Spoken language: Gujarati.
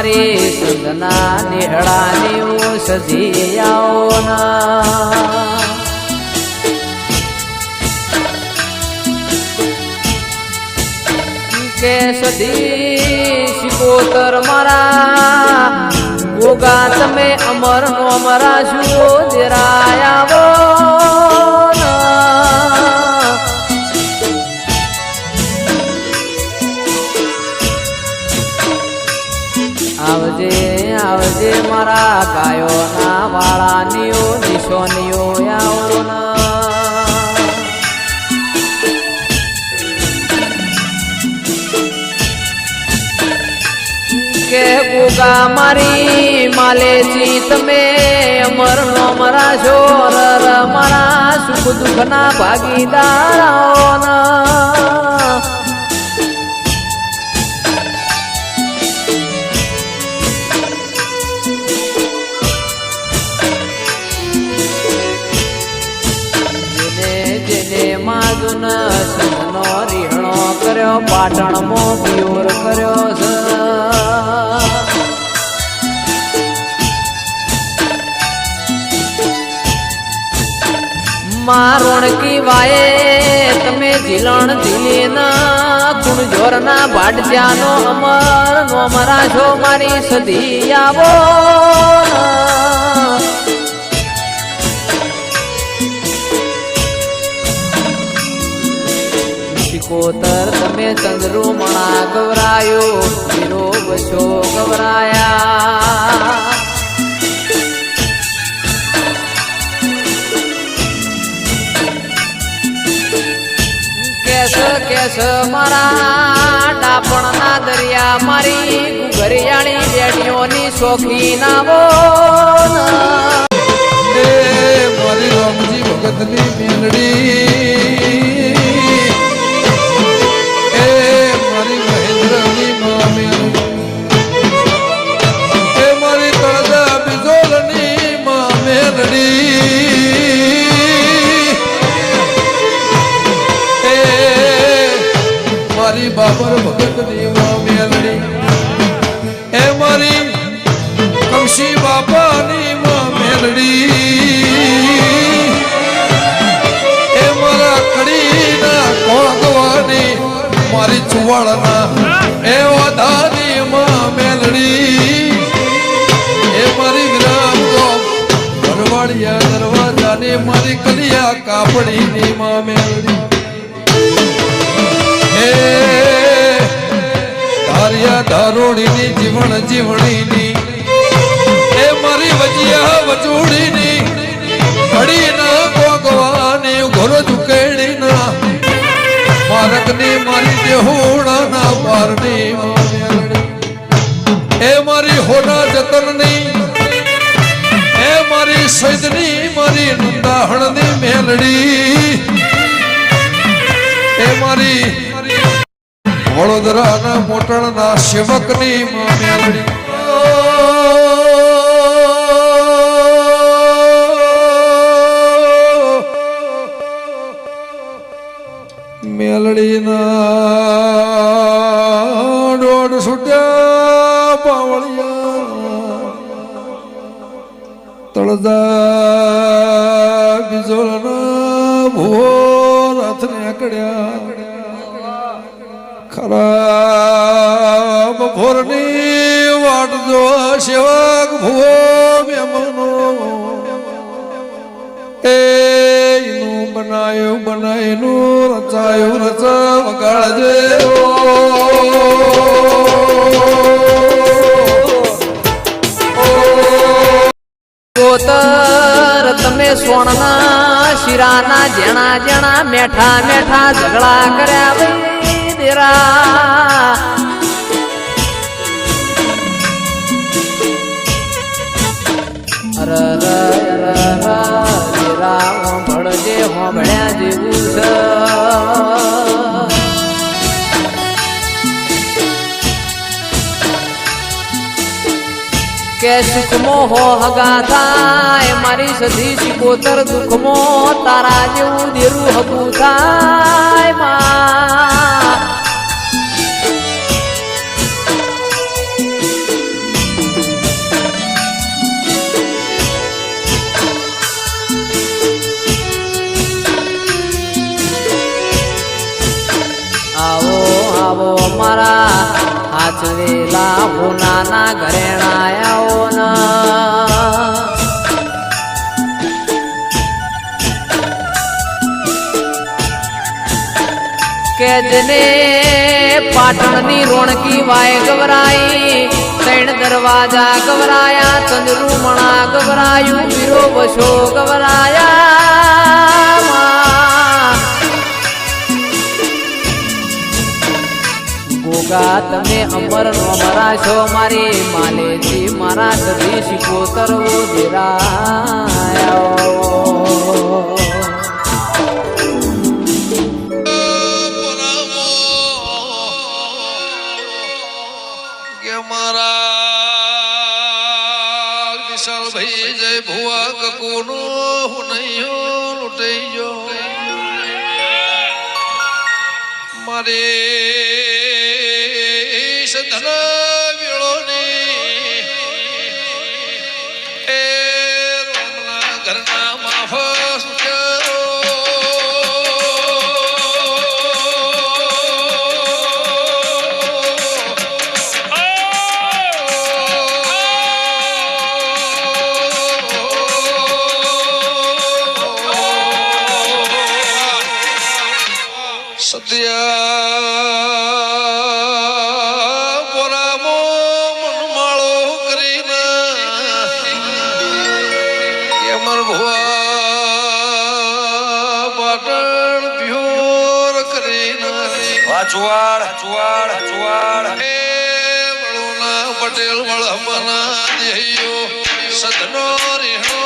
મારી સંતના નિહળાની ઓષધી આવો ના. કે સદી શિકોતર મારા, ગોગા તમે અમર અમારા શું દેરાયાવો કે ગુગા મારી માલેજી, તમે અમર નો મરા શોર મારા સુખ દુઃખ ના ભાગીદારો જેને સનો રીહણો કર્યો, પાટણ મો પ્યોર કર્યો છે મારોણકી વાયે તમે જીલણ ઝીલીના ગુણ જોરના ભાટજાનો અમર નો મરા છો મારી સધી આવો. શિકોતર તમે ચંદ્રુમણા ગવરાયો, હીરો બસો ગવરાયા. કેસ કેસ મારા ડાપણ ના દરિયા મારી ઘરિયાળી બેટીઓની શોખી નાવો મારી રામજી ભગતની મેલડી મારી કલિયા કાપડીની માં મેલડી હે ની જીવન જીવણી ની એ મારી વજિયા વચોડીની ઘડીના કોગવાની ઘોર મારકની મારી દેહોણાના પારની મામેલડી. એ મારી હોના જતનની એ મારી સૈદની ની મેલડી. એ મારી વડોદરાના મોટણના સેવકની મેલડી. મેલડીના દોડ સુટ્યા પાવળિયા તળદા બિજોલના ભૂવો રથ નીકળ્યા ખરાબ ભોરની વાટ જો સેવક ભૂવો મેમનો એ ઈનું બનાયું બનાયનું રચાયું રચા વગાડજે કોતર તમે સોણના શિરાના જણા જણા મેઠા મેઠા ઝઘડા કર્યા દેરા અર ર હોંભળજે હોંભળ્યા જેવું છે કે સુખમો હો હગા થાય મારી સધી શિકોતર દુઃખમો તારા જેવું દેરું હગું થાયમાં આવો આવો અમારા હાચવેલા ભૂનાના ઘરે જેને પાટણની રોણકી વાય ગવરાઈ ત્રણ દરવાજા ગવરાયા, ચંદ્રુમણા ગવરાયું વીરો બસો ગવરાયા ગોગા, તમે અમર નો મરા છો મારી માલેથી મારા સદી શિકોતર વો દેરાયો. કે મારા. વિશાલ ભાઈ જય ભુવા કકુનો હુનૈયો લૂંટાઈ ગયો. મારે સત્યા પોરામો મનમાળો કરીને અમર ભુવા પાટણ પ્યોર કરીને વાજવાડ વાજવાડ વાજવાડ હે વળુના પટેલ વળમના દેહ્યો સદનો રીહણો